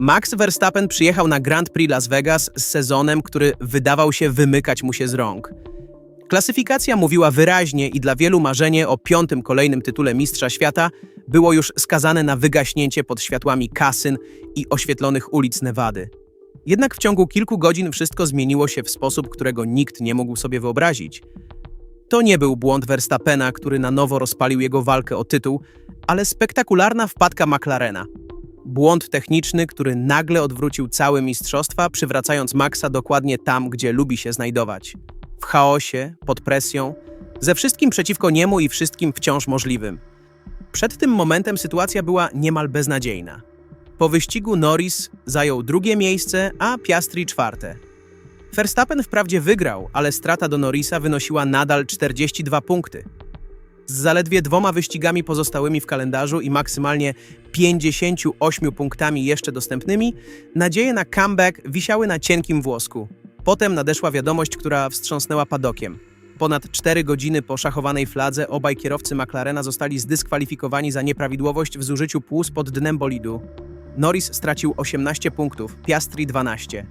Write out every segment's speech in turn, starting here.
Max Verstappen przyjechał na Grand Prix Las Vegas z sezonem, który wydawał się wymykać mu się z rąk. Klasyfikacja mówiła wyraźnie i dla wielu marzenie o piątym kolejnym tytule Mistrza Świata było już skazane na wygaśnięcie pod światłami kasyn i oświetlonych ulic Nevady. Jednak w ciągu kilku godzin wszystko zmieniło się w sposób, którego nikt nie mógł sobie wyobrazić. To nie był błąd Verstappena, który na nowo rozpalił jego walkę o tytuł, ale spektakularna wpadka McLarena. Błąd techniczny, który nagle odwrócił całe mistrzostwa, przywracając Maxa dokładnie tam, gdzie lubi się znajdować. W chaosie, pod presją, ze wszystkim przeciwko niemu i wszystkim wciąż możliwym. Przed tym momentem sytuacja była niemal beznadziejna. Po wyścigu Norris zajął drugie miejsce, a Piastri czwarte. Verstappen wprawdzie wygrał, ale strata do Norrisa wynosiła nadal 42 punkty. Z zaledwie dwoma wyścigami pozostałymi w kalendarzu i maksymalnie 58 punktami jeszcze dostępnymi, nadzieje na comeback wisiały na cienkim włosku. Potem nadeszła wiadomość, która wstrząsnęła padokiem. Ponad 4 godziny po szachowanej fladze obaj kierowcy McLarena zostali zdyskwalifikowani za nieprawidłowość w zużyciu płuc pod dnem bolidu. Norris stracił 18 punktów, Piastri 12.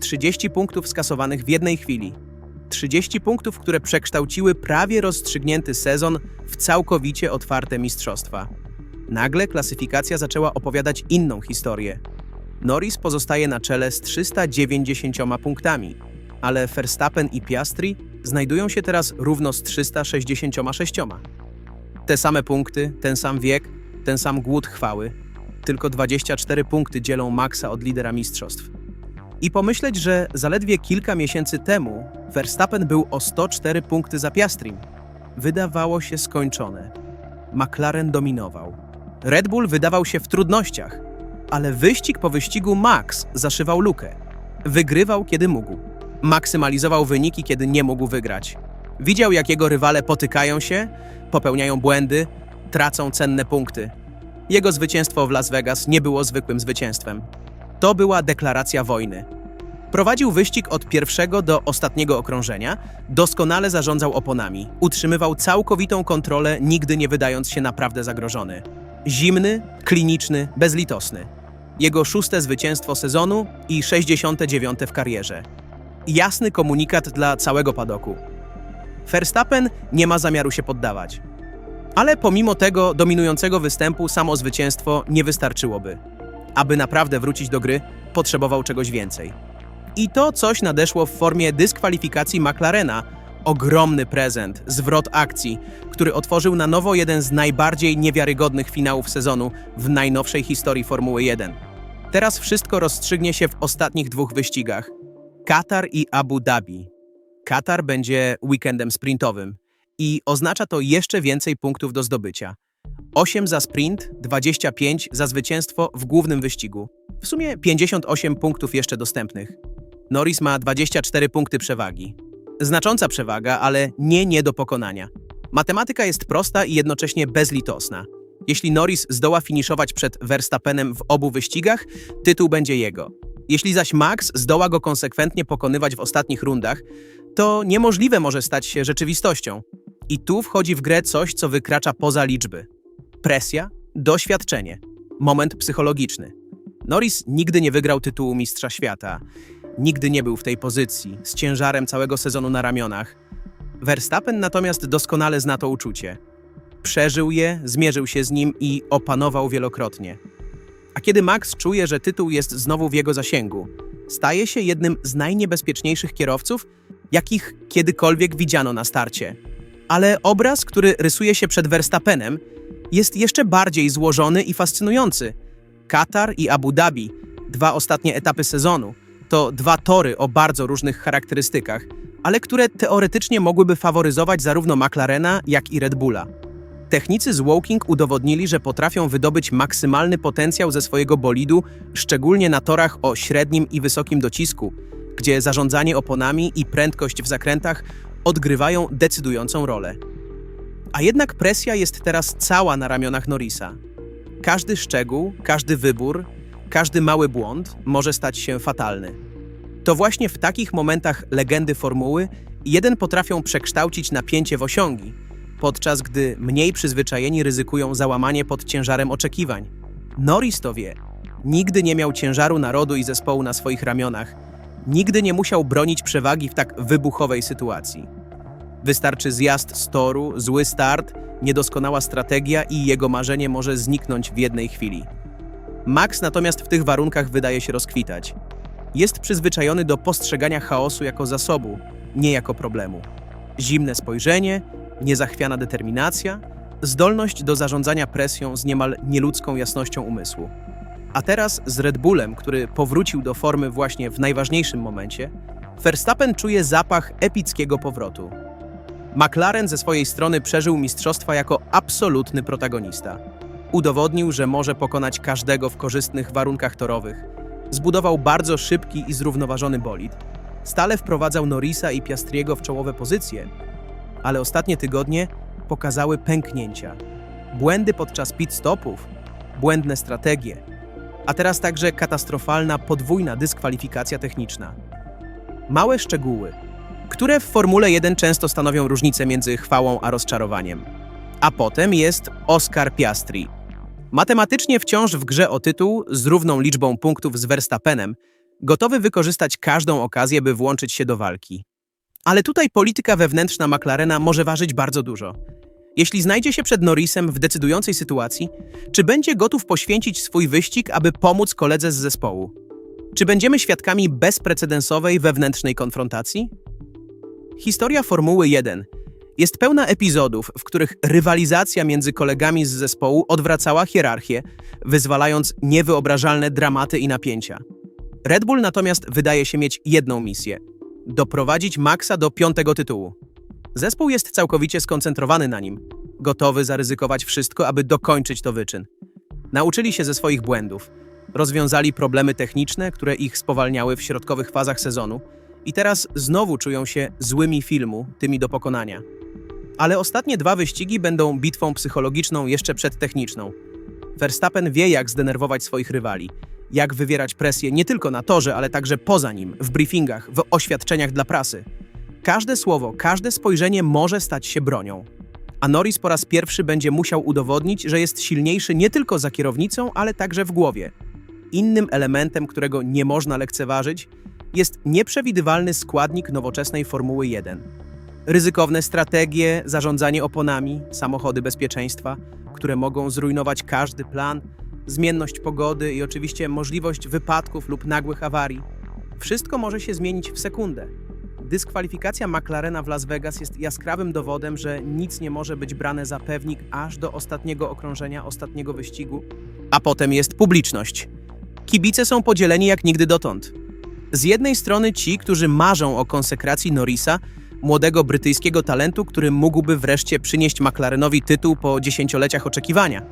30 punktów skasowanych w jednej chwili. 30 punktów, które przekształciły prawie rozstrzygnięty sezon w całkowicie otwarte mistrzostwa. Nagle klasyfikacja zaczęła opowiadać inną historię. Norris pozostaje na czele z 390 punktami, ale Verstappen i Piastri znajdują się teraz równo z 366. Te same punkty, ten sam wiek, ten sam głód chwały. Tylko 24 punkty dzielą Maxa od lidera mistrzostw. I pomyśleć, że zaledwie kilka miesięcy temu Verstappen był o 104 punkty za Piastrim. Wydawało się skończone. McLaren dominował. Red Bull wydawał się w trudnościach, ale wyścig po wyścigu Max zaszywał lukę. Wygrywał, kiedy mógł. Maksymalizował wyniki, kiedy nie mógł wygrać. Widział, jak jego rywale potykają się, popełniają błędy, tracą cenne punkty. Jego zwycięstwo w Las Vegas nie było zwykłym zwycięstwem. To była deklaracja wojny. Prowadził wyścig od pierwszego do ostatniego okrążenia, doskonale zarządzał oponami, utrzymywał całkowitą kontrolę, nigdy nie wydając się naprawdę zagrożony. Zimny, kliniczny, bezlitosny. Jego szóste zwycięstwo sezonu i 69 w karierze. Jasny komunikat dla całego padoku. Verstappen nie ma zamiaru się poddawać. Ale pomimo tego dominującego występu samo zwycięstwo nie wystarczyłoby. Aby naprawdę wrócić do gry, potrzebował czegoś więcej. I to coś nadeszło w formie dyskwalifikacji McLarena. Ogromny prezent, zwrot akcji, który otworzył na nowo jeden z najbardziej niewiarygodnych finałów sezonu w najnowszej historii Formuły 1. Teraz wszystko rozstrzygnie się w ostatnich dwóch wyścigach. Katar i Abu Dhabi. Katar będzie weekendem sprintowym i oznacza to jeszcze więcej punktów do zdobycia. 8 za sprint, 25 za zwycięstwo w głównym wyścigu. W sumie 58 punktów jeszcze dostępnych. Norris ma 24 punkty przewagi. Znacząca przewaga, ale nie nie do pokonania. Matematyka jest prosta i jednocześnie bezlitosna. Jeśli Norris zdoła finiszować przed Verstappenem w obu wyścigach, tytuł będzie jego. Jeśli zaś Max zdoła go konsekwentnie pokonywać w ostatnich rundach, to niemożliwe może stać się rzeczywistością. I tu wchodzi w grę coś, co wykracza poza liczby. Presja, doświadczenie, moment psychologiczny. Norris nigdy nie wygrał tytułu Mistrza Świata. Nigdy nie był w tej pozycji, z ciężarem całego sezonu na ramionach. Verstappen natomiast doskonale zna to uczucie. Przeżył je, zmierzył się z nim i opanował wielokrotnie. A kiedy Max czuje, że tytuł jest znowu w jego zasięgu, staje się jednym z najniebezpieczniejszych kierowców, jakich kiedykolwiek widziano na starcie. Ale obraz, który rysuje się przed Verstappenem, jest jeszcze bardziej złożony i fascynujący. Katar i Abu Dhabi, dwa ostatnie etapy sezonu, to dwa tory o bardzo różnych charakterystykach, ale które teoretycznie mogłyby faworyzować zarówno McLarena, jak i Red Bulla. Technicy z Woking udowodnili, że potrafią wydobyć maksymalny potencjał ze swojego bolidu, szczególnie na torach o średnim i wysokim docisku, gdzie zarządzanie oponami i prędkość w zakrętach odgrywają decydującą rolę. A jednak presja jest teraz cała na ramionach Norrisa. Każdy szczegół, każdy wybór, każdy mały błąd może stać się fatalny. To właśnie w takich momentach legendy formuły jeden potrafią przekształcić napięcie w osiągi, podczas gdy mniej przyzwyczajeni ryzykują załamanie pod ciężarem oczekiwań. Norris to wie. Nigdy nie miał ciężaru narodu i zespołu na swoich ramionach. Nigdy nie musiał bronić przewagi w tak wybuchowej sytuacji. Wystarczy zjazd z toru, zły start, niedoskonała strategia i jego marzenie może zniknąć w jednej chwili. Max natomiast w tych warunkach wydaje się rozkwitać. Jest przyzwyczajony do postrzegania chaosu jako zasobu, nie jako problemu. Zimne spojrzenie, niezachwiana determinacja, zdolność do zarządzania presją z niemal nieludzką jasnością umysłu. A teraz z Red Bullem, który powrócił do formy właśnie w najważniejszym momencie, Verstappen czuje zapach epickiego powrotu. McLaren ze swojej strony przeżył mistrzostwa jako absolutny protagonista. Udowodnił, że może pokonać każdego w korzystnych warunkach torowych. Zbudował bardzo szybki i zrównoważony bolid. Stale wprowadzał Norrisa i Piastriego w czołowe pozycje, ale ostatnie tygodnie pokazały pęknięcia. Błędy podczas pit stopów, błędne strategie, a teraz także katastrofalna podwójna dyskwalifikacja techniczna. Małe szczegóły, które w Formule 1 często stanowią różnicę między chwałą a rozczarowaniem. A potem jest Oscar Piastri. Matematycznie wciąż w grze o tytuł z równą liczbą punktów z Verstappenem, gotowy wykorzystać każdą okazję, by włączyć się do walki. Ale tutaj polityka wewnętrzna McLarena może ważyć bardzo dużo. Jeśli znajdzie się przed Norrisem w decydującej sytuacji, czy będzie gotów poświęcić swój wyścig, aby pomóc koledze z zespołu? Czy będziemy świadkami bezprecedensowej wewnętrznej konfrontacji? Historia Formuły 1 jest pełna epizodów, w których rywalizacja między kolegami z zespołu odwracała hierarchię, wyzwalając niewyobrażalne dramaty i napięcia. Red Bull natomiast wydaje się mieć jedną misję doprowadzić Maxa do piątego tytułu. Zespół jest całkowicie skoncentrowany na nim, gotowy zaryzykować wszystko, aby dokończyć to wyczyn. Nauczyli się ze swoich błędów, rozwiązali problemy techniczne, które ich spowalniały w środkowych fazach sezonu i teraz znowu czują się złymi filmu, tymi do pokonania. Ale ostatnie dwa wyścigi będą bitwą psychologiczną jeszcze przed techniczną. Verstappen wie, jak zdenerwować swoich rywali, jak wywierać presję nie tylko na torze, ale także poza nim, w briefingach, w oświadczeniach dla prasy. Każde słowo, każde spojrzenie może stać się bronią. A Norris po raz pierwszy będzie musiał udowodnić, że jest silniejszy nie tylko za kierownicą, ale także w głowie. Innym elementem, którego nie można lekceważyć, jest nieprzewidywalny składnik nowoczesnej Formuły 1. Ryzykowne strategie, zarządzanie oponami, samochody bezpieczeństwa, które mogą zrujnować każdy plan, zmienność pogody i oczywiście możliwość wypadków lub nagłych awarii. Wszystko może się zmienić w sekundę. Dyskwalifikacja McLarena w Las Vegas jest jaskrawym dowodem, że nic nie może być brane za pewnik aż do ostatniego okrążenia, ostatniego wyścigu. A potem jest publiczność. Kibice są podzieleni jak nigdy dotąd. Z jednej strony ci, którzy marzą o konsekracji Norrisa, młodego brytyjskiego talentu, który mógłby wreszcie przynieść McLarenowi tytuł po dziesięcioleciach oczekiwania.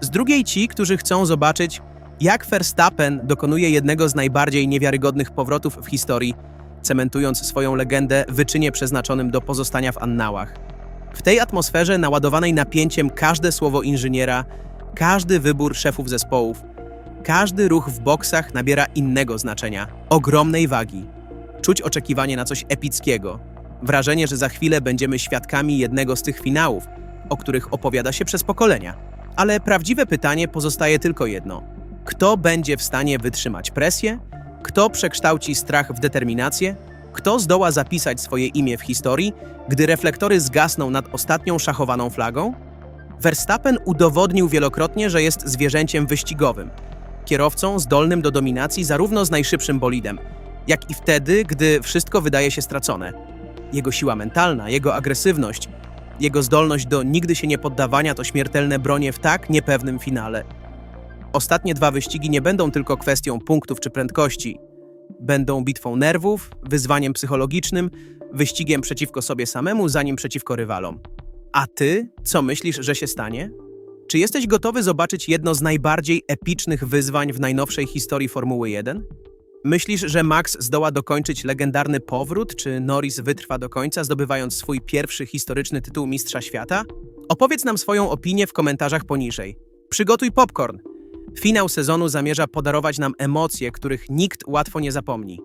Z drugiej ci, którzy chcą zobaczyć, jak Verstappen dokonuje jednego z najbardziej niewiarygodnych powrotów w historii, cementując swoją legendę wyczynie przeznaczonym do pozostania w annałach. W tej atmosferze naładowanej napięciem każde słowo inżyniera, każdy wybór szefów zespołów, każdy ruch w boksach nabiera innego znaczenia, ogromnej wagi. Czuć oczekiwanie na coś epickiego. Wrażenie, że za chwilę będziemy świadkami jednego z tych finałów, o których opowiada się przez pokolenia. Ale prawdziwe pytanie pozostaje tylko jedno: kto będzie w stanie wytrzymać presję? Kto przekształci strach w determinację? Kto zdoła zapisać swoje imię w historii, gdy reflektory zgasną nad ostatnią szachowaną flagą? Verstappen udowodnił wielokrotnie, że jest zwierzęciem wyścigowym, kierowcą zdolnym do dominacji zarówno z najszybszym bolidem, jak i wtedy, gdy wszystko wydaje się stracone. Jego siła mentalna, jego agresywność, jego zdolność do nigdy się nie poddawania to śmiertelne bronie w tak niepewnym finale. Ostatnie dwa wyścigi nie będą tylko kwestią punktów czy prędkości. Będą bitwą nerwów, wyzwaniem psychologicznym, wyścigiem przeciwko sobie samemu, zanim przeciwko rywalom. A ty, co myślisz, że się stanie? Czy jesteś gotowy zobaczyć jedno z najbardziej epicznych wyzwań w najnowszej historii Formuły 1? Myślisz, że Max zdoła dokończyć legendarny powrót, czy Norris wytrwa do końca, zdobywając swój pierwszy historyczny tytuł Mistrza Świata? Opowiedz nam swoją opinię w komentarzach poniżej. Przygotuj popcorn! Finał sezonu zamierza podarować nam emocje, których nikt łatwo nie zapomni.